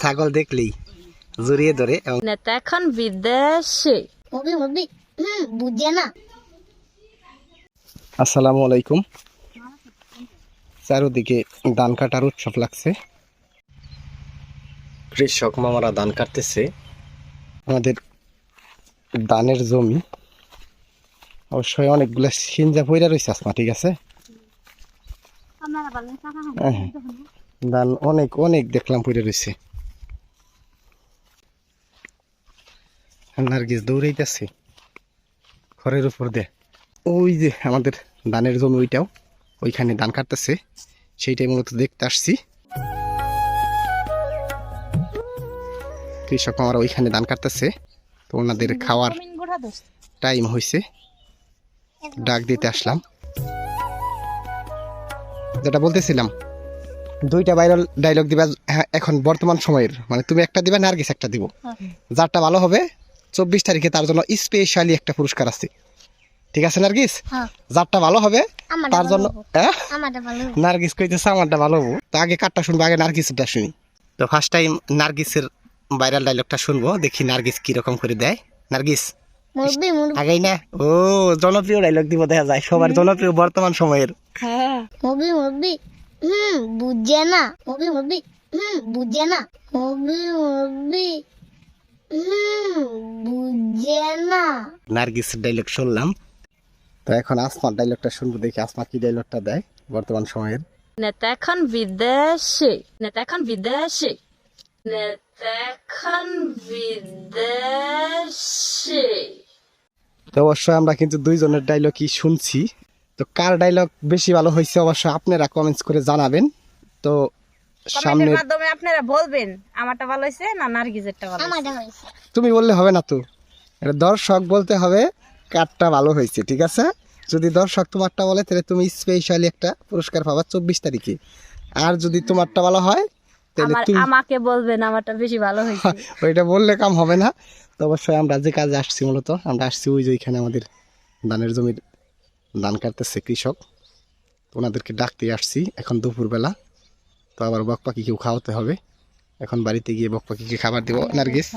ছাগল দেখলেই জড়িয়ে ধরে নেতা এখন বিদেশে। মুভি মুভি হুম বুঝছে না। আসসালামু আলাইকুম। চারোদিকে ধান কাটার উৎসব লাগছে। কৃষক মামারা ধান কাটতেছে। আমাদের ধানের জমি অবশ্যই অনেকগুলো সিনজা পইরা রয়েছে আসমা ঠিক আছে? হ্যাঁ, হ্যাঁ। ধান অনেক অনেক দেখলাম পড়ে রয়েছে। নার্গিস দৌড়াইতেছে। ঘরের উপর দিয়ে। ওই যে আমাদের ধানের জমি ওইটাও ওইখানে ধান কাটতেছে। সেইটাই মূলত দেখতে আসছি। কৃষক আমার ওইখানে ধান কাটতেছে। তো ওনাদের খাওয়ার টাইম হয়েছে ডাক দিতে আসলাম। যেটা বলতেছিলাম দুইটা ভাইরাল ডায়লগ দিবা হ্যাঁ, এখন বর্তমান সময়ের। মানে তুমি একটা দিবা নার্গিস একটা দিব। যারটা ভালো হবে চব্বিশ তারিখে তার জন্য স্পেশালি একটা পুরস্কার আছে। ঠিক আছে নার্গিস? হ্যাঁ। যারটা ভালো হবে তার জন্য। নার্গিস কইতেছে আমারটা ভালো হব। তো আগে কাটটা শুনব আগে নার্গিসটা শুনি। তো ফার্স্ট টাইম নার্গিসের ভাইরাল ডায়লগটা শুনব দেখি নার্গিস কীরকম করে দেয়। নার্গিস? আগেই না। ও জনপ্রিয় ডায়লগ দিব দেখা যায়। সবার জনপ্রিয় বর্তমান সময়ের। হ্যাঁ। হুম বুঝছে না। মুভি মুভি হুম বুঝছে না। মুভি মুভি হুম বুঝছে না। নার্গিসের ডায়লগ শুনলাম। তো এখন আসমার ডায়লগটা শুনব দেখি আসমা কি ডায়লগটা দেয় বর্তমান সময়ের। নেতা এখন বিদেশে নেতা এখন বিদেশে। নেতা এখন বিদেশে। তো অবশ্যই আমরা কিন্তু দুইজনের ডায়লগই শুনছি। তো কার ডায়লগ বেশি ভালো হয়েছে অবশ্যই আপনারা কমেন্টস করে জানাবেন। তো সামনে মাধ্যমে আপনারা বলবেন আমারটা ভালো হয়েছে না নার্গিজেরটা ভালো হয়েছে? আমারটা হয়েছে। তুমি বললে হবে না তো। এটা দর্শক বলতে হবে কারটা ভালো হয়েছে ঠিক আছে? যদি দর্শক তোমারটা বলে তাহলে তুমি স্পেশালি একটা পুরস্কার পাবা চব্বিশ তারিখে। আর যদি তোমারটা ভালো হয় তাহলে তুমি আমাকে বলবেন আমারটা বেশি ভালো হয়েছে। ওইটা বললে কাম হবে না। তো অবশ্যই আমরা যে কাজে আসছি মূলত আমরা আসছি ওই যে ওইখানে আমাদের ধানের জমির ধান কাটতেছে কৃষক। ওনাদেরকে ডাকতে আসছি এখন দুপুরবেলা। তো আবার বক পাখিকেও খাওয়াতে হবে। এখন বাড়িতে গিয়ে বক পাখিকে খাবার দিব। নার্গিস?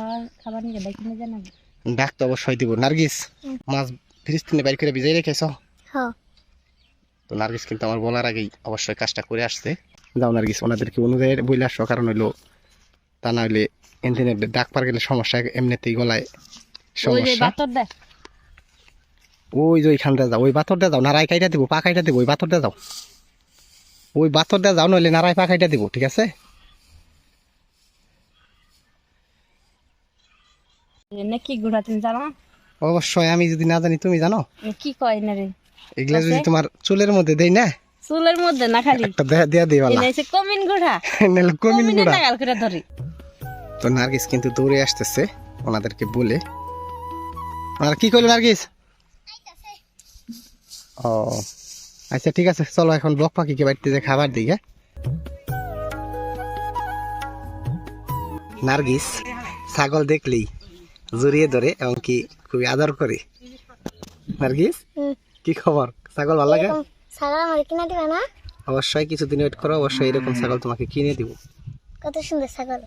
ডাক তো অবশ্যই দিব। নার্গিস মাছ ফ্রিজ থেকে বাইর করে ভিজাই রেখেছ? হ্যাঁ। তো নার্গিস কিন্তু আমার বলার আগেই অবশ্যই কাজটা করে আসছে। যাও নার্গিস ওনাদেরকে অনুযায়ী বইলে আসো। কারণ হইল তা না হইলে ইন্টারনেট ডাক পার গেলে সমস্যা এমনিতেই গলায় সমস্যা। ওই যে ওইখানটা যাও ওই বাতরটা যাও নারায় কাইটা দিব পা কাইটা দিব ওই বাতরটা যাও। ওই বাতরটা যাও নইলে নারায় পা কাইটা দিব ঠিক আছে? এনে কি গুড়া তুমি জানো? অবশ্যই আমি যদি না জানি তুমি জানো? কি কয় না রে? এগুলা যদি তোমার চুলের মধ্যে দেই না? চুলের মধ্যে না খালি? একটা দেয়া দেয়া দিই এনে এসে কমিন গুড়া। নাহলে কমিন গুড়া। নাগাল করে ধরি। তো নার্গিস কিন্তু দৌড়ে আসতেছে ওনাদেরকে বলে। ওনারা কি করল নার্গিস? ও। আচ্ছা ঠিক আছে চলো এখন বক পাখিকে বাড়িতে যে খাবার দিই হ্যাঁ? নার্গিস ছাগল দেখলেই জড়িয়ে ধরে এমনকি খুবই আদর করে। নার্গিস কি খবর? ছাগল ভালো লাগে? ছাগল আমার কিনা দিবে না? অবশ্যই কিছুদিন ওয়েট করো অবশ্যই এরকম ছাগল তোমাকে কিনে দিব। কত সুন্দর ছাগল।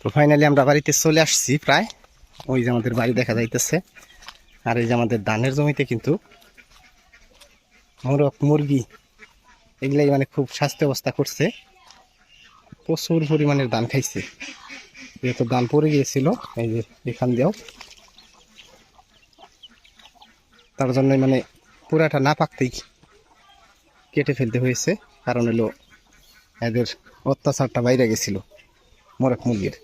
তো ফাইনালি আমরা বাড়িতে চলে আসছি প্রায়। ওই যে আমাদের বাড়ি দেখা যাইতেছে। আর এই যে আমাদের ধানের জমিতে কিন্তু মোরগ, মুরগি এগুলাই মানে খুব স্বাস্থ্য অবস্থা করছে। প্রচুর পরিমাণের ধান খাইছে। যেহেতু ধান পড়ে গিয়েছিল, এই যে এখান দিয়েও। তার জন্য মানে পুরাটা না পাকতেই কেটে ফেলতে হয়েছে। কারণ হলো এদের অত্যাচারটা বাইরে গেছিল। মোরগ মুরগির।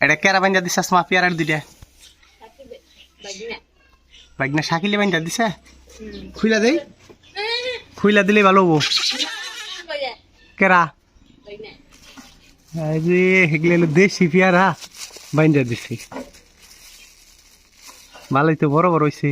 এটা কেরা বাইন্দা দিছে? মা পেয়ারার দুইটা। বাইকনা শাকিলে বাইন্দা দিছে? খুইলা দেই? খুইলা দিলে ভালো হব। কেরা? দেশি পেয়ারা বাইন্দা দিছে। ভালোই তো বড় বড় হয়েছে